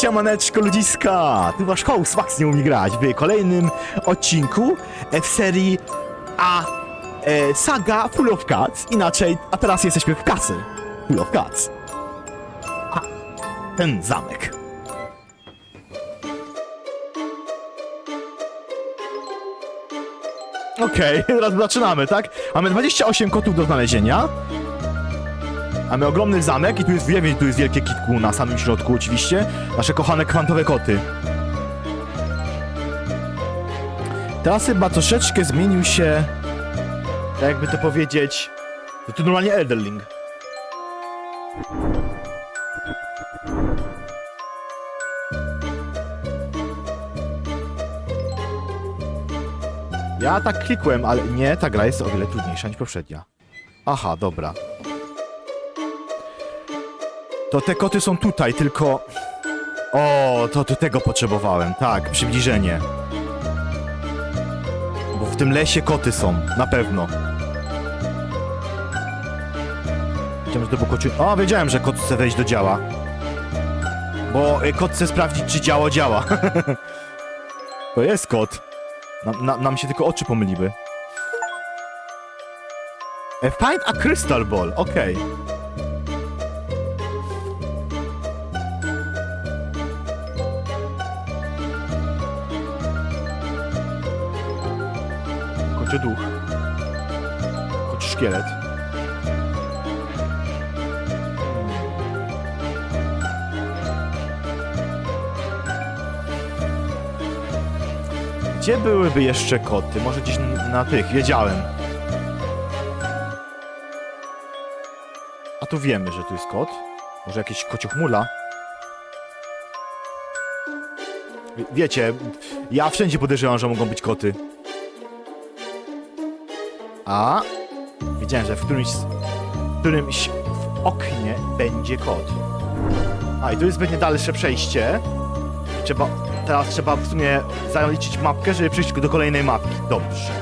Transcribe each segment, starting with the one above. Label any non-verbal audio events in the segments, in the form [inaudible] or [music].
Siemaneczko ludziska! Tu wasz host Max nie umie grać w kolejnym odcinku w serii A e, Saga Full of Cats. Inaczej, a teraz jesteśmy w kasy. Full of Cats. A, ten zamek. Okej, [laughs] teraz zaczynamy, tak? Mamy 28 kotów do znalezienia. Mamy ogromny zamek i tu jest, wiem, tu jest wielkie kitku na samym środku oczywiście. Nasze kochane kwantowe koty. Teraz chyba troszeczkę zmienił się, tak jakby to powiedzieć, to tu normalnie Elderling. Ja tak klikłem, ale nie, ta gra jest o wiele trudniejsza niż poprzednia. Aha, dobra. To te koty są tutaj, tylko... O, to, to tego potrzebowałem, tak, przybliżenie. Bo w tym lesie koty są, na pewno. Wiedziałem, że to był kociu... O, wiedziałem, że kot chce wejść do działa. Bo y, kot chce sprawdzić, czy działo działa. [laughs] to jest kot. Nam, na, nam się tylko oczy pomyliły. E, Find a crystal ball, okej. Kocie duch. Kocie szkielet. Gdzie byłyby jeszcze koty? Może gdzieś na tych, wiedziałem. A tu wiemy, że tu jest kot. Może jakieś kociochmula? Wie- Wiecie, ja wszędzie podejrzewam, że mogą być koty. A wiedziałem, że w którymś, w którymś w oknie będzie kot. A i tu jest będzie dalsze przejście. Trzeba, teraz trzeba w sumie zaliczyć mapkę, żeby przejść do kolejnej mapki. Dobrze.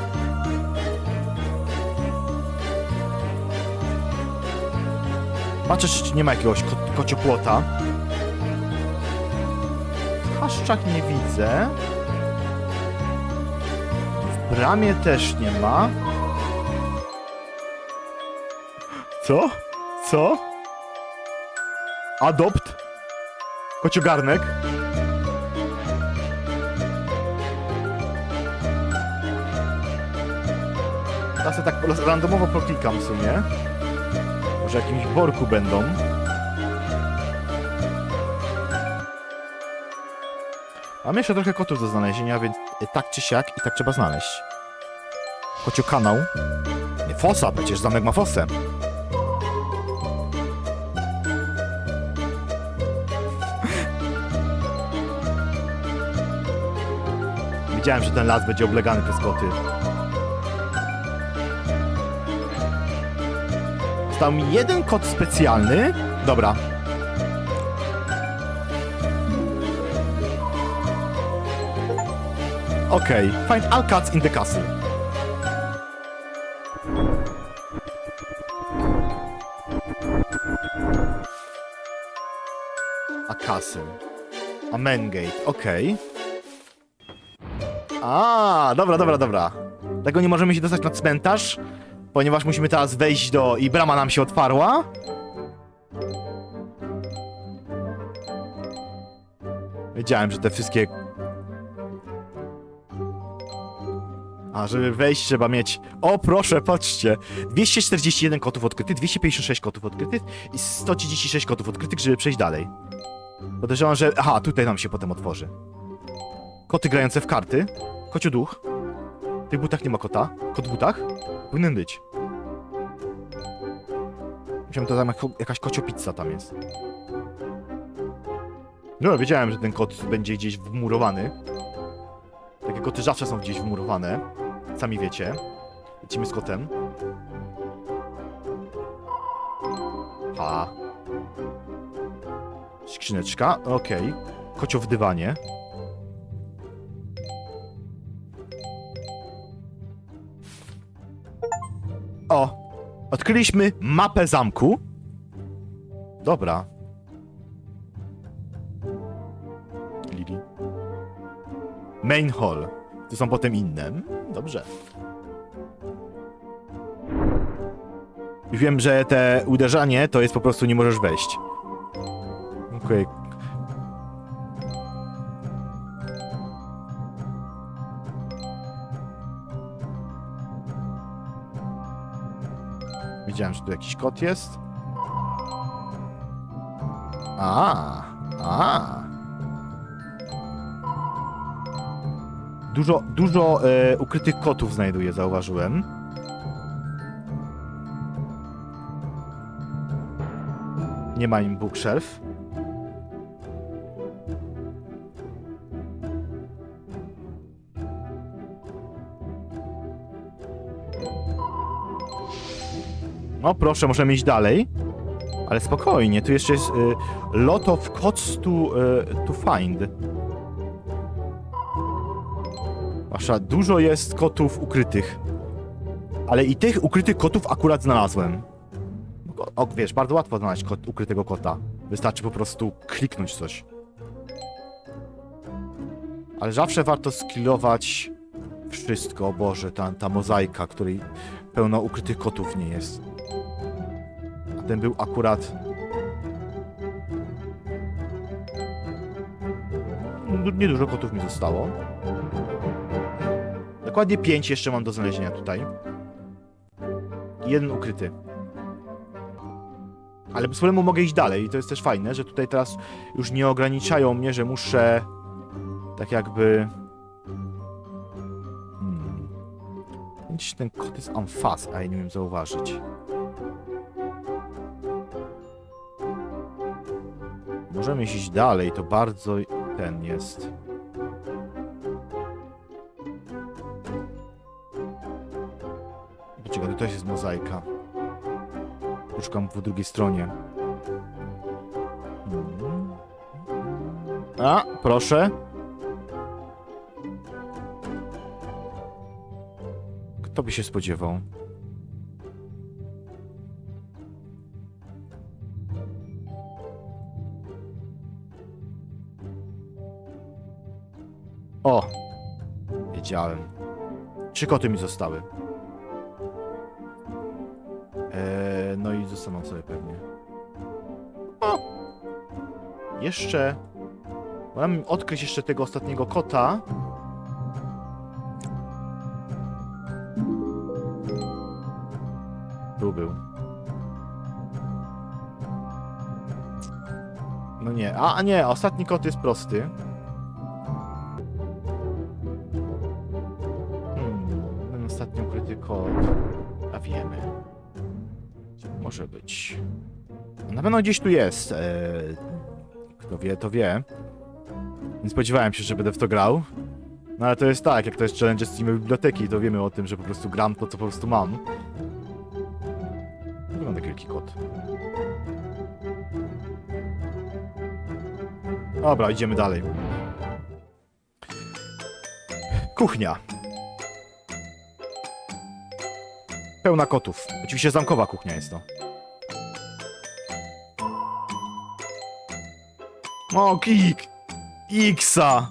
Patrzę, czy nie ma jakiegoś ko kociopłota. W haszczach nie widzę. W bramie też nie ma. Co? Co? Adopt? Kociogarnek? Ja sobie tak randomowo proklikam w sumie. Może jakimś worku będą. Mam jeszcze trochę kotów do znalezienia, więc tak czy siak i tak trzeba znaleźć. Kocio kanał. Nie, fosa, przecież zamek ma fosę. Wiedziałem, że ten las będzie oblegany przez koty. Został mi jeden kot specjalny. Dobra. Okej, find all cats in the castle. A castle. A main gate, okej. A, dobra, dobra, dobra. Tego nie możemy się dostać na cmentarz, ponieważ musimy teraz wejść do... i brama nam się otwarła. Wiedziałem, że te wszystkie... A, żeby wejść trzeba mieć... O, proszę, patrzcie! 241 kotów odkrytych, 256 kotów odkrytych i 136 kotów odkrytych, żeby przejść dalej. Podejrzewam, że... Aha, tutaj nam się potem otworzy. Koty grające w karty. Kociu duch. W tych butach nie ma kota. Kot w butach? Powinien być. Myślałem, to tam jak, jakaś kociopizza tam jest. No, wiedziałem, że ten kot będzie gdzieś wmurowany. Takie koty zawsze są gdzieś wmurowane. Sami wiecie. Lecimy z kotem. A. Skrzyneczka, okej. Kocio w dywanie. Odkryliśmy mapę zamku. Dobra. wrócili. Main hall. Tu są potem inne. Dobrze. Wiem, że te uderzanie to jest po prostu nie możesz wejść. Okej. Widziałem, że tu jakiś kot jest. A, a. Dużo, dużo e, ukrytych kotów znajduję, zauważyłem. Nie ma im bookshelf. No proszę, możemy iść dalej. Ale spokojnie, tu jeszcze jest y, lot of cots to, y, to find. Wasza, dużo jest kotów ukrytych. Ale i tych ukrytych kotów akurat znalazłem. O, o, wiesz, bardzo łatwo znaleźć kot, ukrytego kota. Wystarczy po prostu kliknąć coś. Ale zawsze warto skillować wszystko. O Boże, ta, ta mozaika, której pełno ukrytych kotów nie jest. Ten był akurat... Du- Niedużo kotów mi zostało. Dokładnie pięć jeszcze mam do znalezienia tutaj. Jeden ukryty. Ale bez problemu mogę iść dalej i to jest też fajne, że tutaj teraz już nie ograniczają mnie, że muszę tak jakby... Hmm. Ten kot jest amfas, a ja nie wiem zauważyć. Możemy iść dalej, to bardzo ten jest. Poczekaj, to też jest mozaika. Poszukam po drugiej stronie. Mhm. A, proszę. Kto by się spodziewał? Wiedziałem. Trzy koty mi zostały. Eee, no i zostaną sobie pewnie. O! Jeszcze... Mam odkryć jeszcze tego ostatniego kota. Tu był. No nie, a a nie, ostatni kot jest prosty. Może być? Na pewno gdzieś tu jest. Eee, kto wie, to wie. Nie spodziewałem się, że będę w to grał. No ale to jest tak, jak to jest challenge z Steam biblioteki, to wiemy o tym, że po prostu gram to, co po prostu mam. Wygląda wielki kot. Dobra, idziemy dalej. Kuchnia. Pełna kotów. Oczywiście zamkowa kuchnia jest to. O, kik! Xa!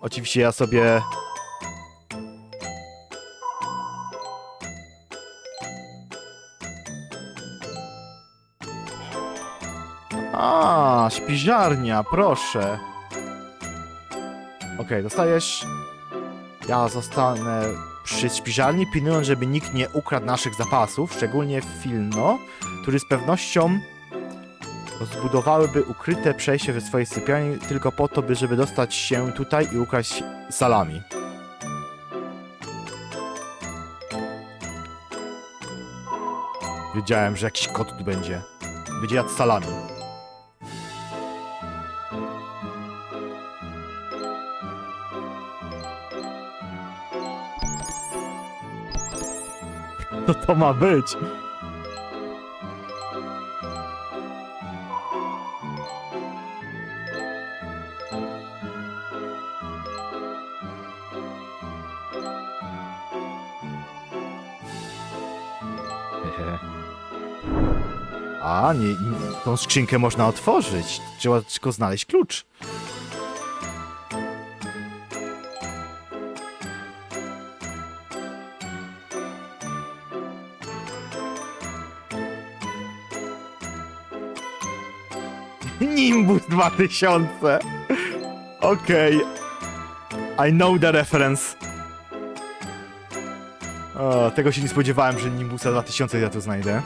Oczywiście ja sobie... A, śpiżarnia, proszę. Okej, dostajesz... Ja zostanę przy śpiżarni, pilnując, żeby nikt nie ukradł naszych zapasów, szczególnie Filno, który z pewnością zbudowałyby ukryte przejście we swojej sypialni tylko po to, by żeby dostać się tutaj i ukraść salami. Wiedziałem, że jakiś kot tu będzie. Będzie jadł salami. [laughs] Co to ma być? Tą skrzynkę można otworzyć. Trzeba tylko znaleźć klucz. [laughs] Nimbus 2000. Okej. Okay. I know the reference. O, tego się nie spodziewałem, że Nimbusa 2000 ja tu znajdę.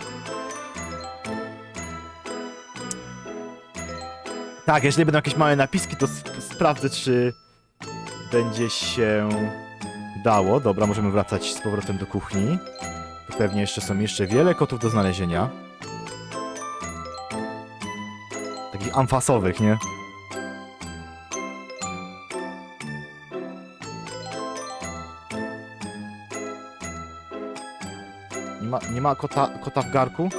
Tak, jeżeli będą jakieś małe napiski, to sp sprawdzę, czy będzie się dało. Dobra, możemy wracać z powrotem do kuchni. Tu pewnie jeszcze są jeszcze wiele kotów do znalezienia. Takich amfasowych, nie? Nie ma, nie ma kota, kota w garku?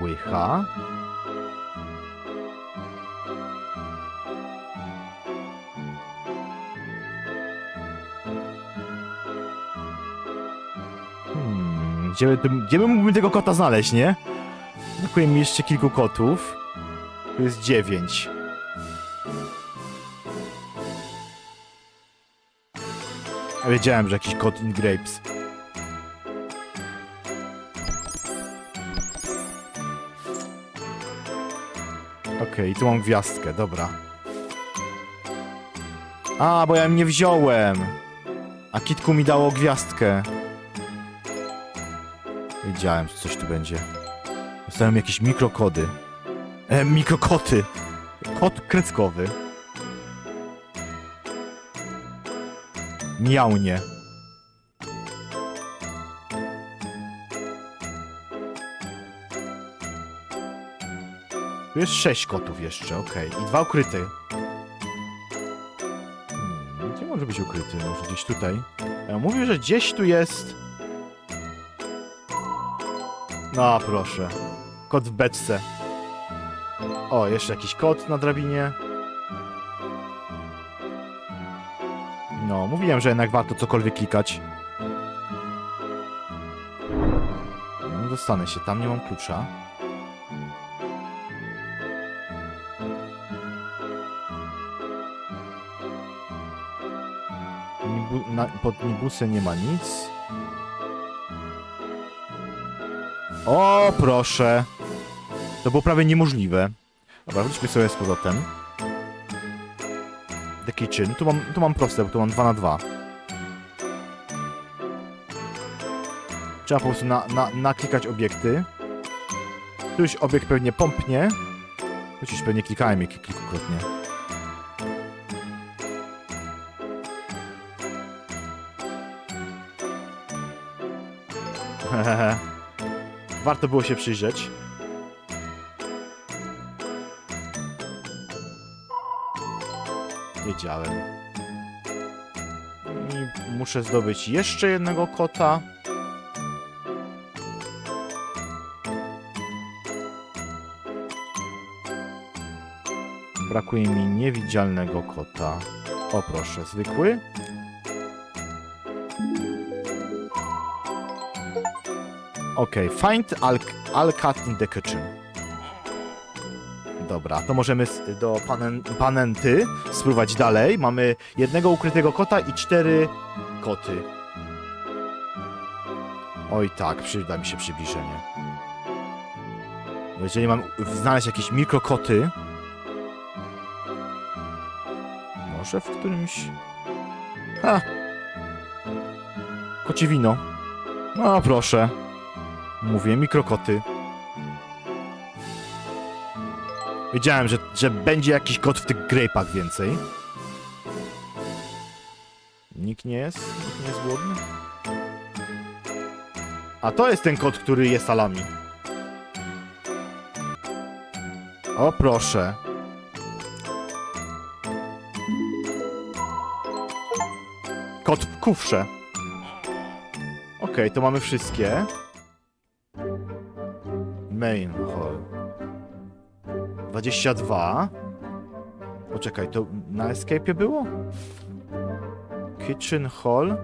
Łycha. Hmm, gdzie, gdzie mógłbym tego kota znaleźć, nie? Brakuje mi jeszcze kilku kotów. Tu jest dziewięć. Wiedziałem, że jakiś kot in grapes. Okej, tu mam gwiazdkę, dobra. A, bo ja ją nie wziąłem. A Kitku mi dało gwiazdkę. Wiedziałem, że coś tu będzie. Dostałem jakieś mikrokody. E, mikrokoty. Kot kreckowy. Miaunie. Tu jest sześć kotów jeszcze, okej. I dwa ukryte. Hmm, gdzie może być ukryty? Może gdzieś tutaj? Ja mówię, że gdzieś tu jest... No, proszę. Kot w beczce. O, jeszcze jakiś kot na drabinie. No, mówiłem, że jednak warto cokolwiek klikać. No, dostanę się, tam nie mam klucza. Na, pod nibusem nie ma nic. O, proszę. To było prawie niemożliwe. Dobra, wróćmy sobie z powrotem. The kitchen. Tu mam, tu mam proste, bo tu mam 2 na 2. Trzeba po prostu na, na, naklikać obiekty. Któryś obiekt pewnie pompnie. Chociaż pewnie klikałem je kilkukrotnie. [laughs] Warto było się przyjrzeć. Wiedziałem. I muszę zdobyć jeszcze jednego kota. Brakuje mi niewidzialnego kota. O proszę, zwykły. Okej, find all, all cat in the kitchen. Dobra, to możemy do panen, panenty spróbować dalej. Mamy jednego ukrytego kota i cztery koty. Oj tak, przyda mi się przybliżenie. Jeżeli mam znaleźć jakieś mikrokoty... Może w którymś... Ha! Kocie wino. No proszę. Mówię, mikrokoty. Wiedziałem, że, że będzie jakiś kot w tych grape'ach więcej. Nikt nie jest? Nikt nie jest głodny? A to jest ten kot, który je salami. O proszę. Kot w kufrze. Okej, to mamy wszystkie. Main hall. 22. Poczekaj, to na escape było? Kitchen hall.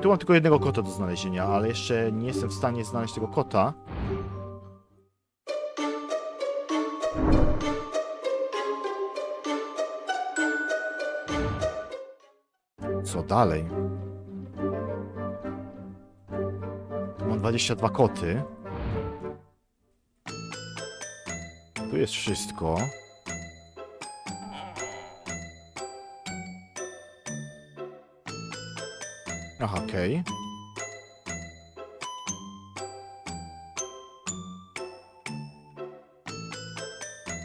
tu mam tylko jednego kota do znalezienia, ale jeszcze nie jestem w stanie znaleźć tego kota. Co dalej? 22 koty. Tu jest wszystko. Aha, okej.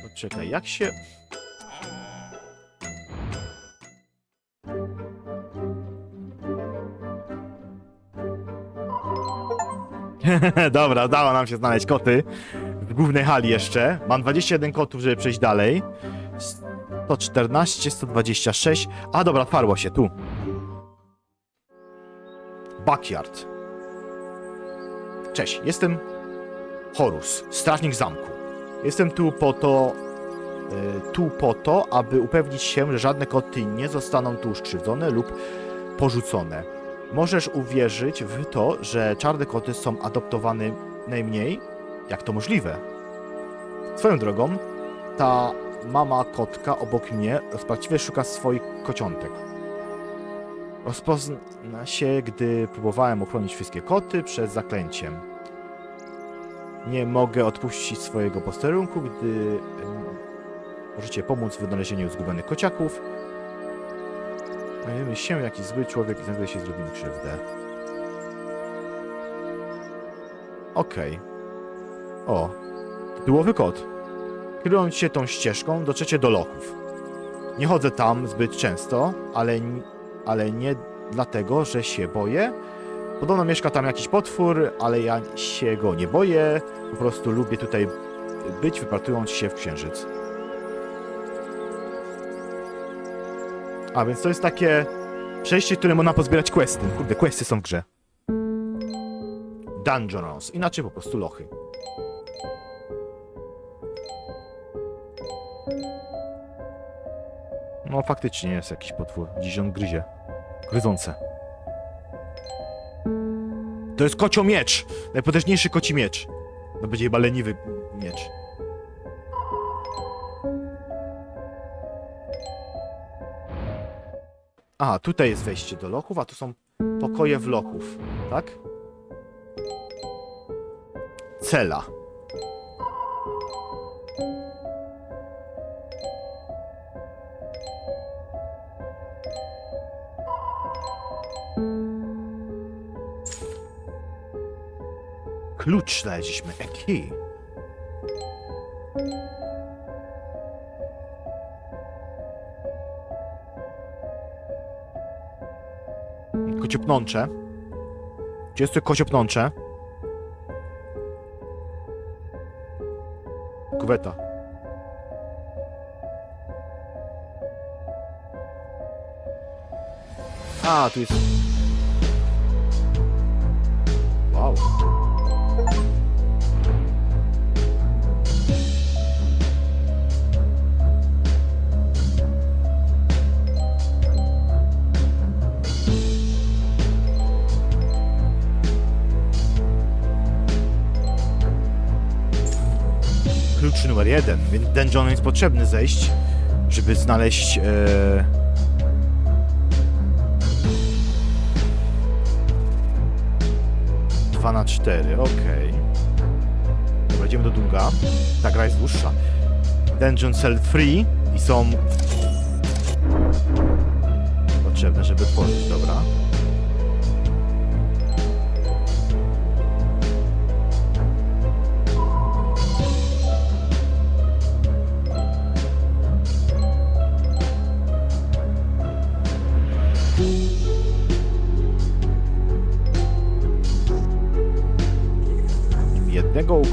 Poczekaj, jak się... [laughs] Dobra, udało nam się znaleźć koty. W głównej hali jeszcze. Mam 21 kotów, żeby przejść dalej. 114, 126. A dobra, otwarło się, tu. Backyard. Cześć, jestem Horus, strażnik zamku. Jestem tu po to, y, tu po to, aby upewnić się, że żadne koty nie zostaną tu uszkrzywdzone lub porzucone. Możesz uwierzyć w to, że czarne koty są adoptowane najmniej, jak to możliwe. Swoją drogą, ta mama kotka obok mnie rozpaczliwie szuka swoich kociątek. Rozpozna się, gdy próbowałem ochronić wszystkie koty przed zaklęciem. Nie mogę odpuścić swojego posterunku, gdy możecie pomóc w wynalezieniu zgubionych kociaków. Zajmiemy się, jaki zły człowiek znajduje się zrobił mi krzywdę. Okej. O, tytułowy kot. Kierując się tą ścieżką, dotrzecie do lochów. Nie chodzę tam zbyt często, ale, ale nie dlatego, że się boję. Podobno mieszka tam jakiś potwór, ale ja się go nie boję. Po prostu lubię tutaj być, wypatrując się w księżyc. A więc to jest takie przejście, które można pozbierać questy. Kurde, questy są w grze. Dungeons, inaczej po prostu lochy. No faktycznie jest jakiś potwór. Dziś on gryzie. Gryzące. To jest kocio miecz! Najpotężniejszy koci miecz. No będzie chyba leniwy miecz. Aha, tutaj jest wejście do lochów, a tu są pokoje w lochów, tak? Cela. Klucz znaleźliśmy. A key. Kociopnącze. Gdzie jest to kociopnącze? Kuweta. A, tu jest... Klucz numer jeden, więc dungeon jest potrzebny zejść, żeby znaleźć... E... Dwa na cztery, okej. Dobra, idziemy do Dunga. Ta gra jest dłuższa. Dungeon Cell 3 i są... Potrzebne, żeby tworzyć, dobra.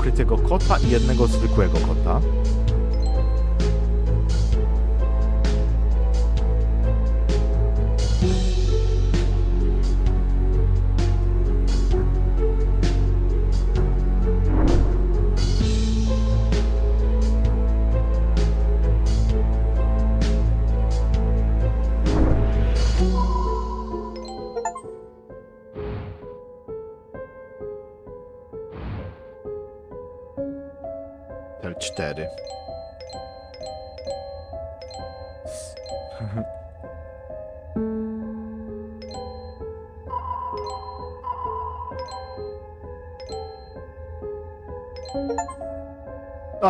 Ukrytego kota i jednego zwykłego kota.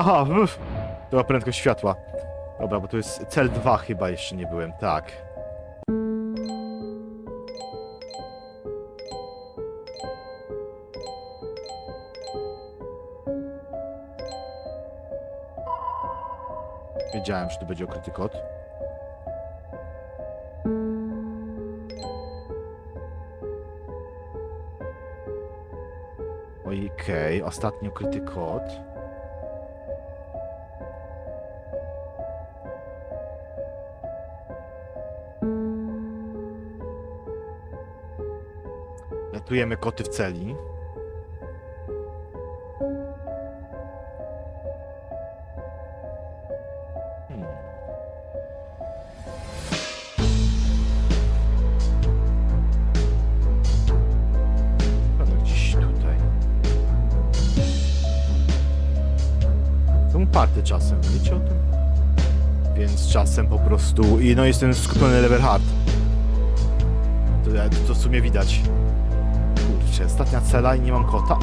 Aha, uff. to była prędkość światła. Dobra, bo to jest cel 2 chyba jeszcze nie byłem, tak. Wiedziałem, że tu będzie okryty kod. Okej, ostatni ukryty kod. Ratujemy koty w celi. Hmm. Pewno gdzieś tutaj. Są party czasem, wiecie o tym? Więc czasem po prostu... I no jestem skupiony level hard. To, to w sumie widać. Kurczę, ostatnia cela i nie mam kota.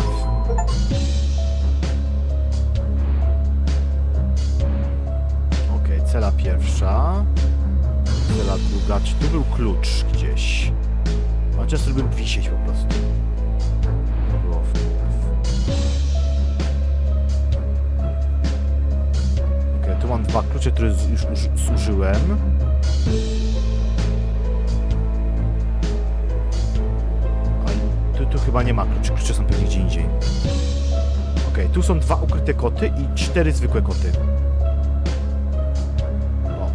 Okej, cela pierwsza. Cela druga. Czy tu był klucz gdzieś? On często lubił wisieć po prostu. Okej, tu mam dwa klucze, które już uż- zużyłem. Chyba nie ma kluczy, klucze są pewnie gdzie indziej. Okej, tu są dwa ukryte koty i cztery zwykłe koty. O.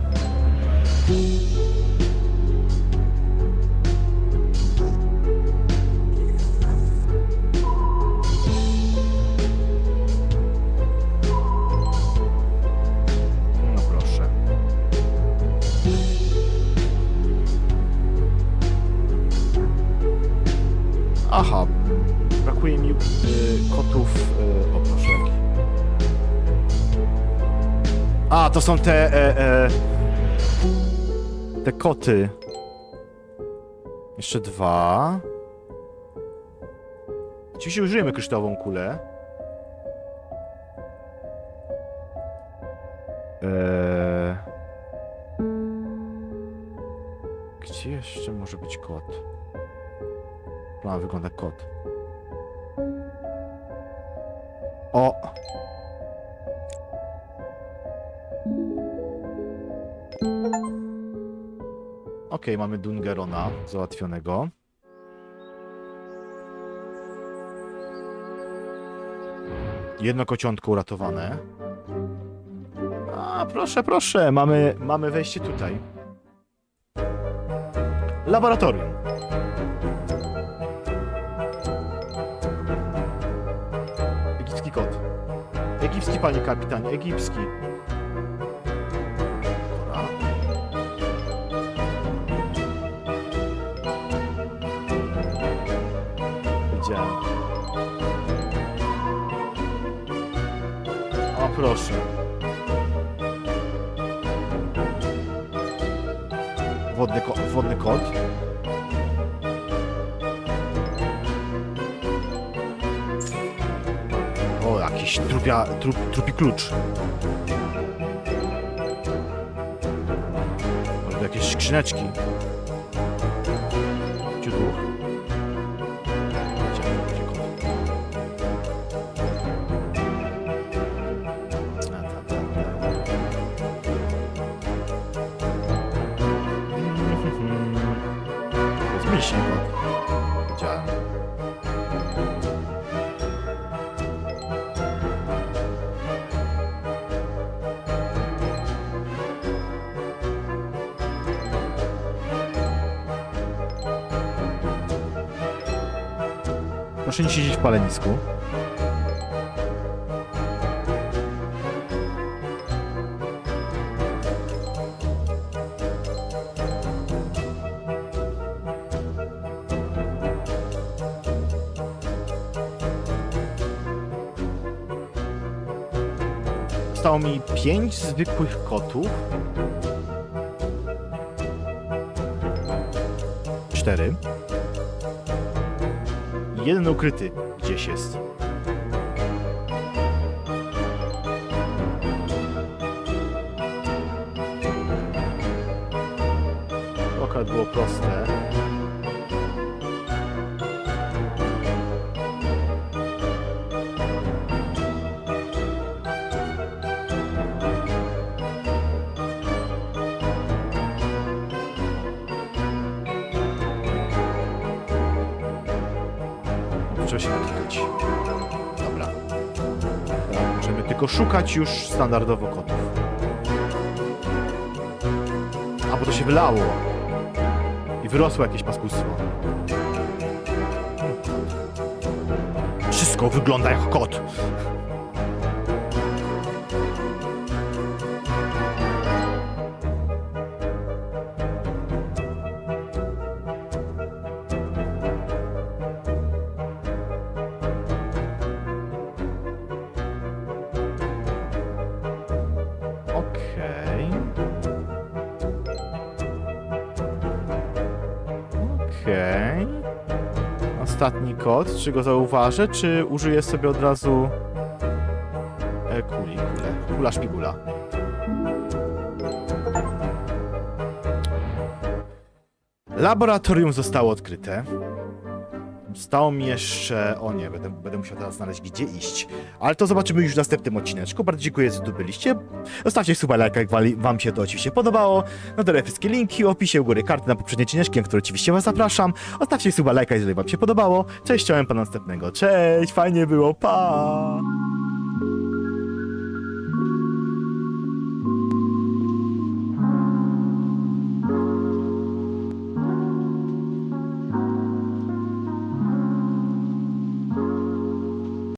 są te. E, e, te koty. Jeszcze dwa. Oczywiście użyjemy kryształową kulę. Eee... Gdzie jeszcze może być kot? Plan wygląda kot. O! Okej, mamy Dungerona załatwionego. Jedno kociątko uratowane. A, proszę, proszę, mamy, mamy wejście tutaj. Laboratorium. Egipski kot. Egipski, panie kapitanie, egipski. Proszę. Wodny, ko wodny kot. O, jakiś trupia, trup, trupi klucz. Albo jakieś skrzyneczki. Proszę nie siedzieć w palenisku. Zostało mi 5 zwykłych kotów. 4. Jeden ukryty gdzieś jest. Się naklikać. Dobra. Możemy tylko szukać już standardowo kotów. A, bo to się wylało. I wyrosło jakieś paskustwo. Wszystko wygląda jak kot. Okej. Ostatni kod. Czy go zauważę, czy użyję sobie od razu e, kuli, kule. Kula szpigula. Laboratorium zostało odkryte. Stało mi jeszcze... O nie, będę, będę musiał teraz znaleźć gdzie iść. Ale to zobaczymy już w następnym odcineczku. Bardzo dziękuję, że tu byliście. Zostawcie suba, lajka, jak wam się to oczywiście podobało. Na dole wszystkie linki, opisie u góry karty na poprzednie odcineczki, na które oczywiście was zapraszam. Zostawcie suba, lajka, jeżeli wam się podobało. Cześć, chciałem pana następnego. Cześć, fajnie było, pa!